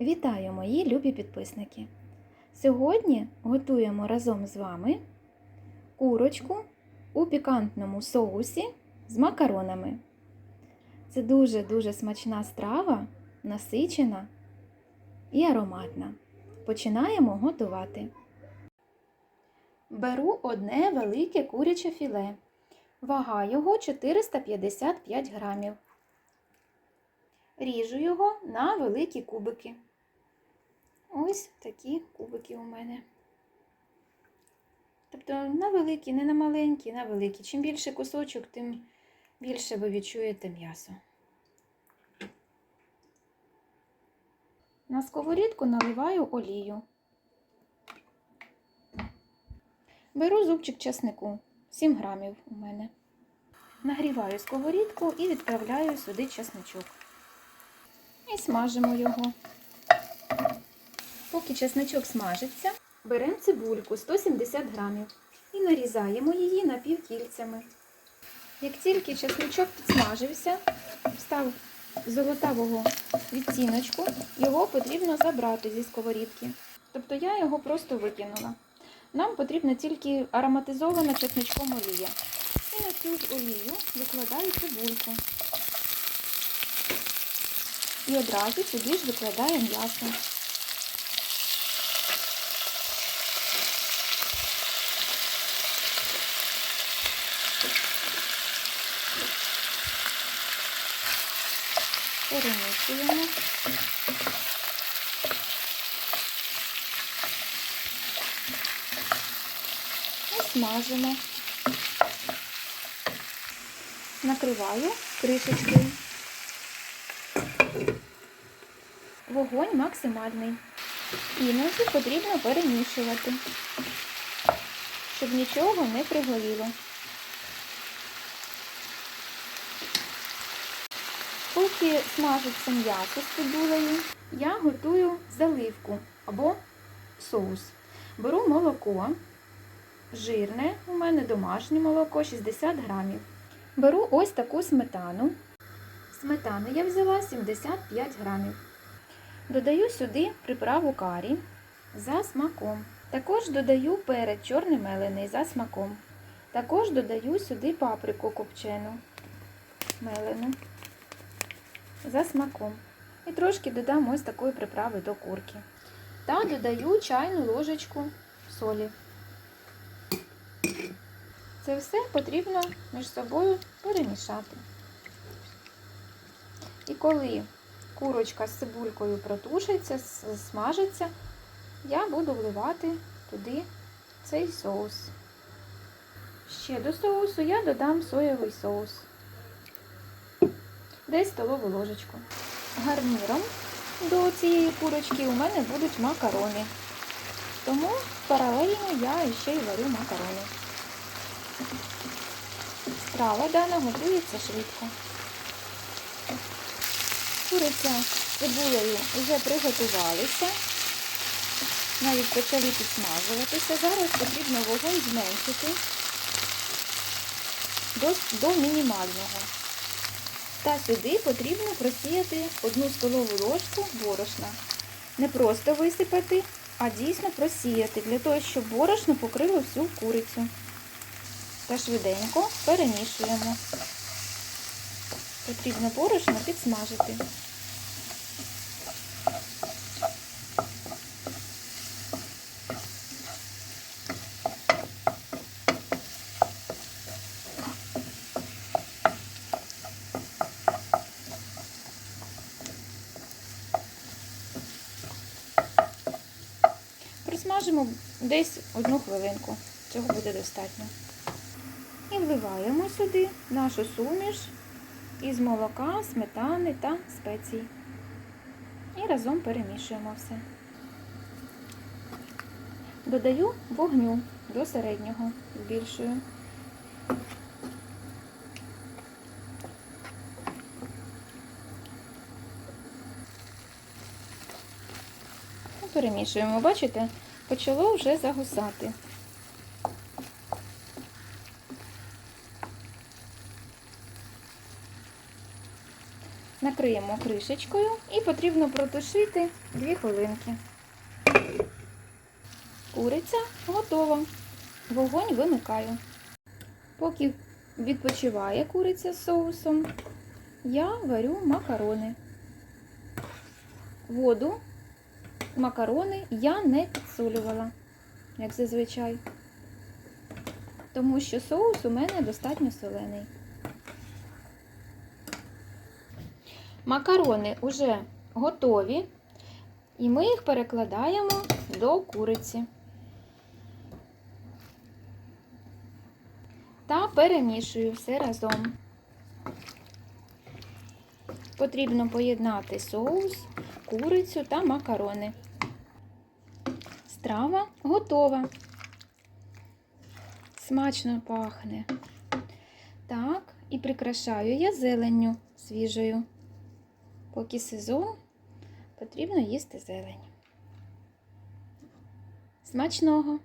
Вітаю, мої любі підписники! Сьогодні готуємо разом з вами курочку у пікантному соусі з макаронами. Це дуже-дуже смачна страва, насичена і ароматна. Починаємо готувати. Беру одне велике куряче філе. Вага його 455 грамів. Ріжу його на великі кубики. Ось такі кубики у мене. Тобто на великі, не на маленькі, на великі. Чим більше кусочок, тим більше ви відчуєте м'ясо. На сковорідку наливаю олію. Беру зубчик часнику, 7 грамів у мене. Нагріваю сковорідку і відправляю сюди часничок. І смажимо його. Поки чесничок смажиться, беремо цибульку 170 грамів і нарізаємо її напівкільцями. Як тільки чесничок підсмажився, став золотавого відтіночку, його потрібно забрати зі сковорідки. Тобто я його просто викинула. Нам потрібна тільки ароматизована чесничком олія. І на цю ж олію викладаю цибульку. І одразу сюди ж викладаю м'ясо. Перемішуємо. І смажимо. Накриваю кришечкою. Вогонь максимальний. Іноді потрібно перемішувати, щоб нічого не пригоріло. Поки смажиться м'ясо з цибулею, я готую заливку або соус. Беру молоко, жирне, у мене домашнє молоко 60 грамів. Беру ось таку сметану. Сметани я взяла 75 грамів. Додаю сюди приправу карі за смаком. Також додаю перець чорний мелений за смаком. Також додаю сюди паприку копчену мелену за смаком. І трошки додам ось такої приправи до курки. Та додаю чайну ложечку солі. Це все потрібно між собою перемішати. І коли курочка з цибулькою протушиться, смажиться, я буду вливати туди цей соус. Ще до соусу я додам соєвий соус. Десь столову ложечку. Гарніром до цієї курочки у мене будуть макарони. Тому паралельно я ще й варю макарони. Страва дана готується швидко. Куриця з цибулею вже приготувалися, навіть почали підсмажуватися. Зараз потрібно вогонь зменшити до, до мінімального. Та сюди потрібно просіяти одну столову ложку борошна. Не просто висипати, а дійсно просіяти, для того, щоб борошно покрило всю курицю. Та швиденько перемішуємо. Потрібно борошно підсмажити. Присмажимо десь одну хвилинку. Цього буде достатньо. І вливаємо сюди нашу суміш із молока, сметани та спецій. І разом перемішуємо все. Додаю вогню до середнього, збільшую. Перемішуємо, бачите, почало вже загусати. Накриємо кришечкою і потрібно протушити 2 хвилинки. Куриця готова. Вогонь вимикаю. Поки відпочиває куриця з соусом, я варю макарони. Воду, макарони я не підсолювала, як зазвичай. Тому що соус у мене достатньо солений. Макарони вже готові, і ми їх перекладаємо до куриці. Та перемішую все разом. Потрібно поєднати соус, курицю та макарони. Страва готова. Смачно пахне. Так, і прикрашаю я зеленню свіжою. Поки сезон, потрібно їсти зелень. Смачного!